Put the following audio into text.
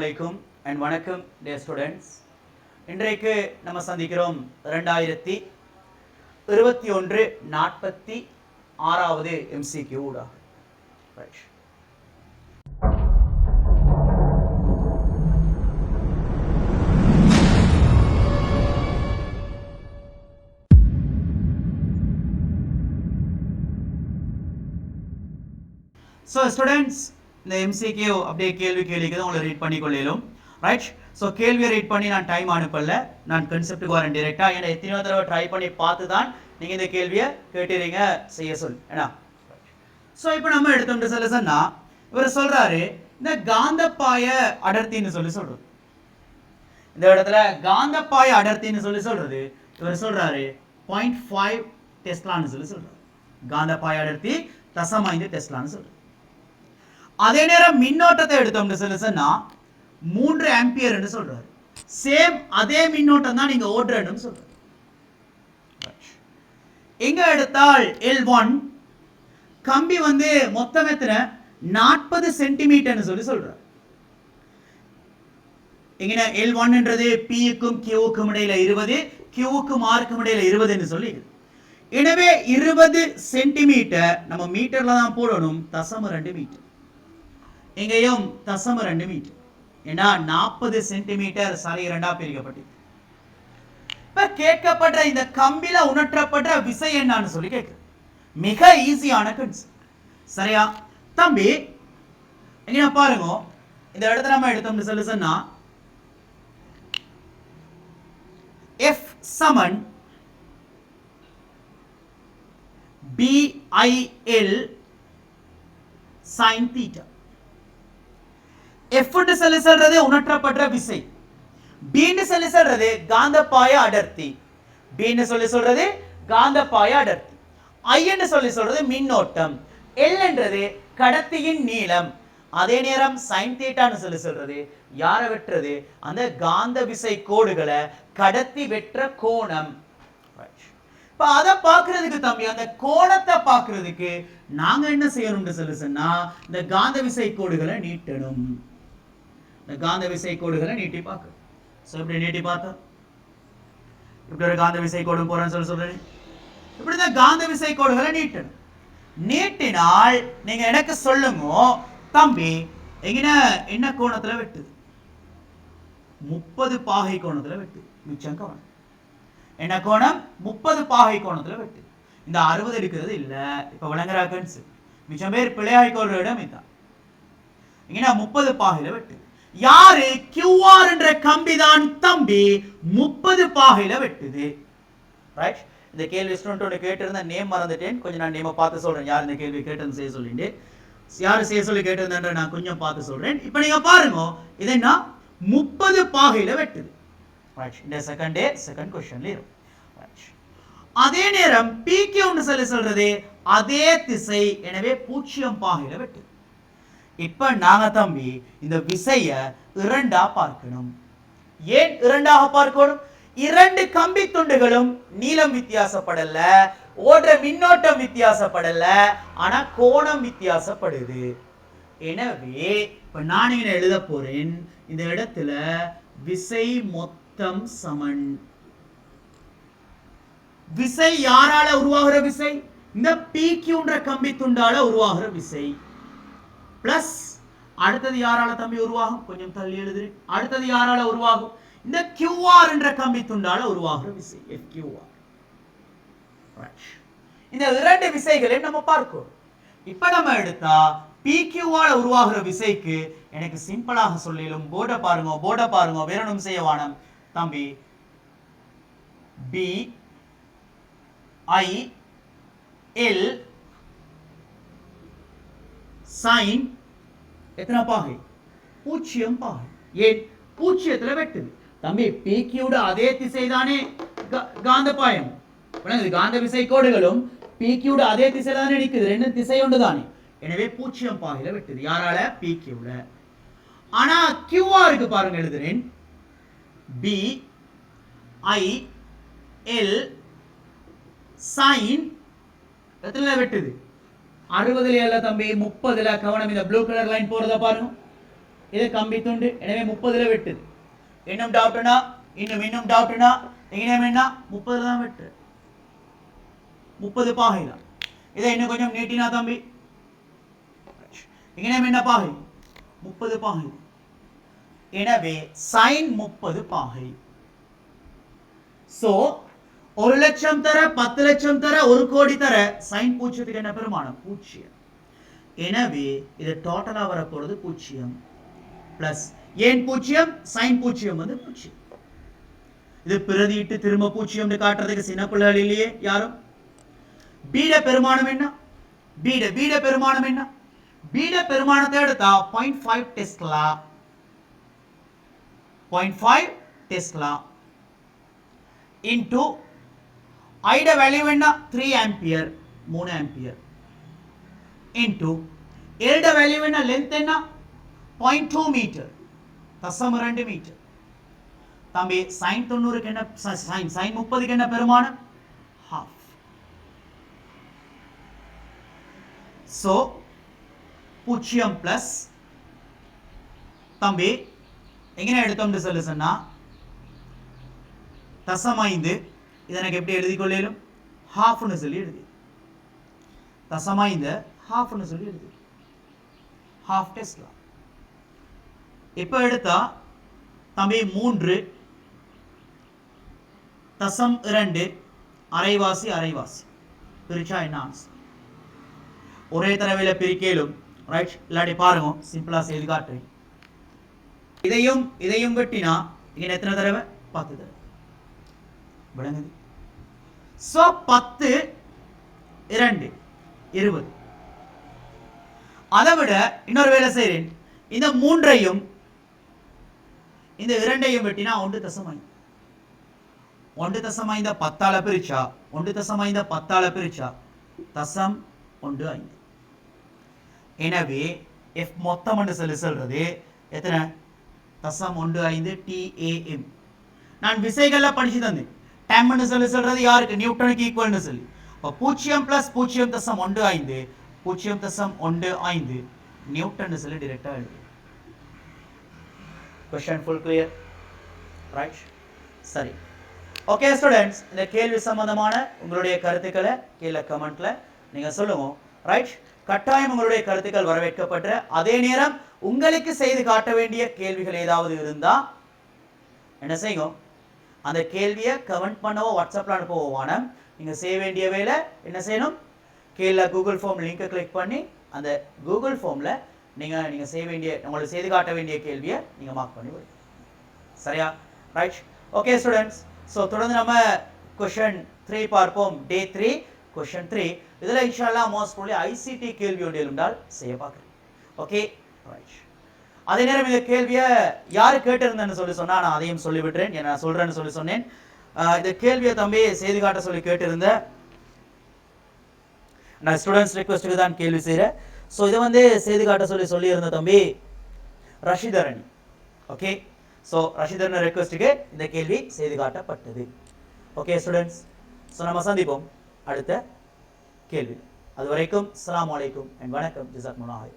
அலைக்கும் அண்ட் வணக்கம் டே ஸ்டூடெண்ட்ஸ் இன்றைக்கு நம்ம சந்திக்கிறோம் ரெண்டாயிரத்தி இருபத்தி ஒன்று நாற்பத்தி ஆறாவது எம்சிக்யூ ஊடாக ரைட் ஸோ ஸ்டூடெண்ட்ஸ் இந்த எம்சிக்யூ அப்படியே கேள்வி கேள்விக்கு தான் உங்களை ரீட் பண்ணி கொள்ளிடும் ரைட் ஸோ கேள்வியை ரீட் பண்ணி நான் டைம் அனுப்பல. நான் கன்செப்ட்டுக்கு வரேன் டிரெக்டாக ஏன்னா எத்தனையோ தடவை ட்ரை பண்ணி பார்த்து தான் நீங்கள் இந்த கேள்வியை கேட்டுறீங்க. செய்ய சொல். ஏன்னா? ஸோ இப்போ நம்ம எடுத்தோம் சொல்ல சொன்னா இவர் சொல்கிறாரு இந்த காந்தப்பாய அடர்த்தின்னு சொல்லி சொல்கிறது இந்த இடத்துல காந்தப்பாய அடர்த்தின்னு சொல்லி சொல்கிறது இவர் சொல்கிறாரு பாயிண்ட் ஃபைவ் டெஸ்லான்னு சொல்லி சொல்கிறார் காந்தப்பாய அடர்த்தி தசம் ஐந்து டெஸ்லான்னு அதே நேரம் மின்னோட்டத்தை எடுத்தோம்னு சொல்லி சொன்னா மூன்று ஆம்பியர்னு சொல்றாரு. சேம் அதே மின்னோட்டம் தான் நீங்க ஓடுறன்னு சொல்றாரு. எங்க எடுத்தால் எல் ஒன் கம்பி வந்து மொத்தம் எத்தனை? நாற்பது சென்டிமீட்டர்னு சொல்லி சொல்றாரு. எங்கன்னா எல் ஒன்ன்றது பிக்கும் கியூக்கும் இடையில இருபது கியூக்கும் ஆருக்கும் இடையில இருபதுன்னு சொல்லி எனவே இருபது சென்டிமீட்டர் நம்ம மீட்டர்ல தான் போடணும் தசம ரெண்டு மீட்டர். இங்கேயும் தசம ரெண்டு மீட்டர் ஏன்னா நாற்பது சென்டிமீட்டர் சரி இரண்டா பிரிக்கப்பட்டு. இப்ப கேட்கப்பட்ட இந்த கம்பில உணர்த்தப்பட்ட விசை என்னன்னு சொல்லி கேட்க மிக ஈஸியான கன்செப்ட் சரியா? தம்பி இங்க பாருங்க. இந்த இடத்துல நம்ம எடுத்தோம்னு சொல்லி சொன்னா F Saman B I L sine theta எஃப்னு சொல்லி சொல்றது உணர்த்தப்பட்ட விசை. பின்னு சொல்லி சொல்றது காந்தப்பாய அடர்த்தி. பின்னு சொல்லி சொல்றது காந்தப்பாய அடர்த்தி. ஐன்னு சொல்லி சொல்றது மின்னோட்டம். எல்ன்றது கடத்தியின் நீளம். அதே நேரம் சைன் தீட்டான்னு சொல்லி சொல்றது யாரை வெட்டுறது? அந்த காந்த விசை கோடுகளை கடத்தி வெற்ற கோணம். இப்ப அதை பார்க்கறதுக்கு தம்பி அந்த கோணத்தை பார்க்கறதுக்கு நாங்க என்ன செய்யணும்னு சொல்லி சொன்னா இந்த காந்த விசை கோடுகளை நீட்டணும். காந்த விசை கோடுகளை நீட்டி பார்க்க. ஸோ இப்படி நீட்டி பார்த்தா இப்படி ஒரு காந்த விசை கோடு போறேன்னு சொல்லி சொல்றேன். இப்படிதான் காந்த விசை கோடுகளை நீட்டணும். நீட்டினால் நீங்க எனக்கு சொல்லுங்க தம்பி எங்கன என்ன கோணத்துல வெட்டுது? முப்பது பாகை கோணத்துல வெட்டுது. மிச்சம் கவனம். என்ன கோணம்? முப்பது பாகை கோணத்துல வெட்டுது. இந்த அறுபது இருக்கிறது இல்ல. இப்ப விளங்குறா கன்சு. மிச்சம் பேர் பிள்ளையாய் கொள்ற இடம் இதான். இங்கன்னா முப்பது பாகையில வெட்டுது. யாரு? கியூஆர் என்ற கம்பி தான் தம்பி முப்பது பாகையில வெட்டுது. ரைட் இந்த கேள்வி ஸ்டூடெண்ட் ஒன்று கேட்டிருந்தா நேம் மறந்துட்டேன். கொஞ்சம் நான் நேம பார்த்து சொல்றேன். யார் இந்த கேள்வி கேட்டதுன்னு செய்ய சொல்லிட்டு. யார் செய்ய சொல்லி கேட்டிருந்தேன்ற நான் கொஞ்சம் பார்த்து சொல்றேன். இப்போ நீங்க பாருங்க இது என்ன? முப்பது பாகையில வெட்டுது. ரைட் இந்த செகண்ட் டே செகண்ட் கொஸ்டின்ல இருக்கும் அதே நேரம் பிக்யூன்னு சொல்லி சொல்றது அதே திசை எனவே பூஜ்ஜியம் பாகையில வெட்டுது. இப்ப நாங்க தம்பி இந்த விசைய இரண்டா பார்க்கணும். ஏன் இரண்டாக பார்க்கணும்? இரண்டு கம்பி துண்டுகளும் நீளம் வித்தியாசப்படல ஓடுற மின்னோட்டம் வித்தியாசப்படல ஆனா கோணம் வித்தியாசப்படுது. எனவே இப்ப நான் என்ன எழுத போறேன் இந்த இடத்துல விசை மொத்தம் சமன். விசை யாரால உருவாகிற விசை? இந்த பிக்யூன்ற கம்பி துண்டால உருவாகிற விசை. பிளஸ் அடுத்தது யாரால தம்பி உருவாகும்? கொஞ்சம் தள்ளி எழுது அடுத்தது யாரால உருவாகும்? இந்த கியூஆர் என்ற கம்பி துண்டால உருவாகிற விசை எஃப்கியூஆர் இந்த இரண்டு விசைகளையும் நம்ம பார்க்கிறோம் இப்ப நம்ம எடுத்தா பிக்யூவால உருவாகிற விசைக்கு எனக்கு சிம்பிளாக சொல்லிலும் போர்டை பாருங்க போர்டை பாருங்க வேறணும் செய்ய வானம். தம்பி பி ஐ எல் சைன் எத்தனை பாகை? பூஜ்ஜியம் பாகை. ஏன்? பூஜ்ஜியத்துல வெட்டுது. தம்பி பிக்யூட அதே திசை தானே காந்தபாயம் விளங்குது காந்த விசை கோடுகளும் பிக்யூட அதே திசையில தானே நிற்குது ரெண்டு திசை ஒன்று தானே எனவே பூஜ்ஜியம் பாகையில வெட்டுது. யாரால? பிக்யூல ஆனா கியூஆருக்கு பாருங்க எழுதுறேன். பி ஐ எல் சைன் எத்தனை வெட்டுது? அறுபதுல அல்ல தம்பி முப்பதுல. கவனம் இந்த ப்ளூ கலர் லைன் போறத பாருங்க. இது கம்பி துண்டு எனவே முப்பதுல வெட்டுது. இன்னும் டவுட்னா இன்னும் இன்னும் டவுட்னா இங்கே என்ன? முப்பதுல தான் வெட்டு. முப்பது பாகை தான் இதை இன்னும் கொஞ்சம் நீட்டினா தம்பி. இங்கே என்ன பாகை? முப்பது பாகை. எனவே சைன் முப்பது பாகை. சோ ஒரு லட்சம் தர பத்து லட்சம் தர ஒரு கோடி தர சைன் பூஜ்ஜியத்துக்கு என்ன பெருமானம்? பூஜ்ஜியம் எனவே இது டோட்டலா வரப்போறது பூஜ்ஜியம் பிளஸ் ஏன் பூஜ்ஜியம் சைன் பூஜ்ஜியம் வந்து பூஜ்ஜியம் இது பிரதியிட்டு திரும்ப பூச்சியம்னு காட்டுறதுக்கு சின்ன பிள்ளைகள் இல்லையே யாரும்? பீட பெருமானம் என்ன? பீட பீட பெருமானம் என்ன? பீட பெருமானத்தை எடுத்தா point five tesla point five tesla into ஐட value என்ன த்ரீ ஆம்பியர் மூணு ஆம்பியர் இன்டூ எல்ட வேல்யூ என்ன லென்த் என்ன? பாயிண்ட் டூ மீட்டர் தசம் ரெண்டு மீட்டர் தம்பி சைன் தொண்ணூறுக்கு என்ன சைன் சைன் முப்பதுக்கு என்ன பெருமானம்? ஹாஃப் ஸோ பூஜ்ஜியம் பிளஸ் தம்பி எங்கே எடுத்தோம்னு சொல்லு சொன்னா? தசம் ஐந்து. இதனை எனக்கு எப்படி எழுதி கொள்ளையிலும்? ஹாஃப்னு சொல்லி எழுதி. தசமா இந்த ஹாஃப்னு சொல்லி எழுதி. ஹாஃப் டெஸ்ட்லாம் இப்போ எடுத்தா? தம்பி மூன்று. தசம் இரண்டு. அரைவாசி அரைவாசி. பிரிச்சா என்ன ஆன்சர் ஒரே தடவையில் பிரிக்கலும் ரைட் இல்லாட்டி பாருங்க. சிம்பிளாக செய்து காட்டுறேன். இதையும் இதையும் வெட்டினா இங்க எத்தனை தடவை? பத்து தடவை. விளங்குது. சோ பத்து இரண்டு இருபது. அதை விட இன்னொரு வேலை செய்கிறேன் இந்த மூன்றையும் இந்த இரண்டையும் வெட்டினா ஒன்று தசம் ஒன்று தசம் ஐந்த பத்தால பிரிச்சா ஒன்று தசம் ஐந்த பத்தால பிரிச்சா தசம் ஒன்று ஐந்து. எனவே எஃப் மொத்தம் சொல்லி சொல்றது எத்தனை? தசம் ஒன்று ஐந்து டிஏஎம் நான் விசைகள்ல படிச்சு தந்தேன். டெம்னு சொல்லி சொல்றது யாருக்கு? நியூட்டனுக்கு ஈக்குவல்னு சொல்லி. இப்போ பூஜ்ஜியம் பிளஸ் பூஜ்ஜியம் தசம் ஒன்று ஐந்து பூஜ்ஜியம் தசம் ஒன்று ஐந்து. நியூட்டன் சொல்லி டிரெக்டாக எழுது கொஸ்டின் ஃபுல் கிளியர் ரைட் சரி. ஓகே ஸ்டூடெண்ட்ஸ் இந்த கேள்வி சம்பந்தமான உங்களுடைய கருத்துக்களை கீழே கமெண்ட்ல நீங்க சொல்லுங்க. ரைட் கட்டாயம் உங்களுடைய கருத்துக்கள் வரவேற்கப்பட்டு அதே நேரம் உங்களுக்கு செய்து காட்ட வேண்டிய கேள்விகள் ஏதாவது இருந்தா என்ன செய்யும் அந்த கேள்வியை கமெண்ட் பண்ணவோ வாட்ஸ்அப்பில் அனுப்பவோ வானம் நீங்கள் செய்ய வேண்டிய வேலை என்ன செய்யணும்? கீழே கூகுள் ஃபார்ம் லிங்கை கிளிக் பண்ணி அந்த கூகுள் ஃபார்மில் நீங்கள் நீங்கள் செய்ய வேண்டிய உங்களுக்கு செய்து காட்ட வேண்டிய கேள்வியை நீங்கள் மார்க் பண்ணி விடுங்க சரியா? ரைட் ஓகே ஸ்டூடெண்ட்ஸ் ஸோ தொடர்ந்து நம்ம கொஷன் த்ரீ பார்ப்போம். டே த்ரீ கொஷன் த்ரீ இதில் இன்ஷால்லா மோஸ்ட் ப்ராப்ளி ஐசிடி கேள்வி ஒன்றில் இருந்தால் செய்ய பார்க்குறேன். ஓகே ரைட் அதே நேரம் இந்த கேள்வியை யார் கேட்டிருந்தேன்னு சொல்லி சொன்னா நான் அதையும் சொல்லிவிட்டேன் நான் சொல்றேன்னு சொல்லி சொன்னேன். இந்த கேள்வியை தம்பி செய்து காட்ட சொல்லி கேட்டிருந்த நான் ஸ்டூடெண்ட்ஸ் ரிக்வெஸ்ட்டுக்கு தான் கேள்வி செய்கிறேன் ஸோ இதை வந்து செய்து காட்ட சொல்லி சொல்லியிருந்த தம்பி ரஷிதரணி ஓகே ஸோ ரஷிதரன் ரெக்வெஸ்ட்டுக்கு இந்த கேள்வி செய்து காட்டப்பட்டது. ஓகே ஸ்டூடெண்ட்ஸ் ஸோ நம்ம சந்திப்போம். அடுத்த கேள்வி. அது வரைக்கும் அஸ்ஸலாமு வலைக்கும் என் வணக்கம். ஜிசாத் முனாஹி